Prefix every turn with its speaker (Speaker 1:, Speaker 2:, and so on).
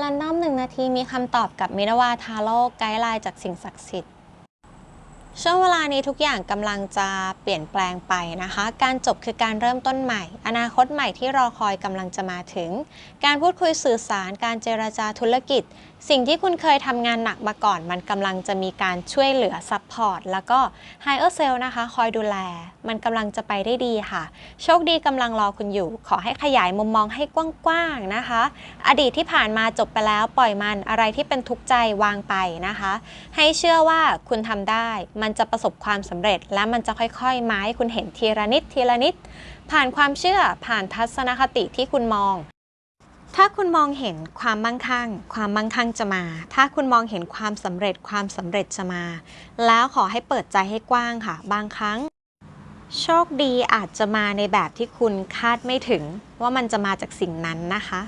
Speaker 1: ลันดอมหนึ่งนาทีมีคำตอบกับมิรวาทาโร่ไกด์ไลน์จากสิ่งศักดิ์สิทธิ์ ช่วงเวลานี้ทุกอย่างกำลังจะเปลี่ยนแปลงไปนะคะ การจบคือการเริ่มต้นใหม่ อนาคตใหม่ที่รอคอยกำลังจะมาถึง การพูดคุยสื่อสาร การเจรจาธุรกิจ สิ่งที่คุณเคยทำงานหนักมาก่อน มันกำลังจะมีการช่วยเหลือซัพพอร์ตแล้วก็ไฮเออร์เซลนะคะ คอยดูแล มันกำลังจะไปได้ดีค่ะ โชคดีกำลังรอคุณอยู่ ขอให้ขยายมุมมองให้กว้างๆนะคะ อดีตที่ผ่านมาจบไปแล้วปล่อยมันอะไรที่เป็นทุกข์ใจวางไปนะคะ ให้เชื่อว่าคุณทำได้มันจะประสบความสำเร็จ และมันจะค่อยๆมาให้คุณเห็นทีละนิดทีละนิด ผ่านความเชื่อผ่านทัศนคติที่คุณมอง ถ้าคุณมองเห็นความมั่งคั่ง ความมั่งคั่งจะมา ถ้าคุณมองเห็นความสำเร็จความสำเร็จจะมา แล้วขอให้เปิดใจให้กว้างค่ะ บางครั้ง โชคดีอาจจะมาในแบบที่คุณคาดไม่ถึง ว่ามันจะมาจากสิ่งนั้นนะคะ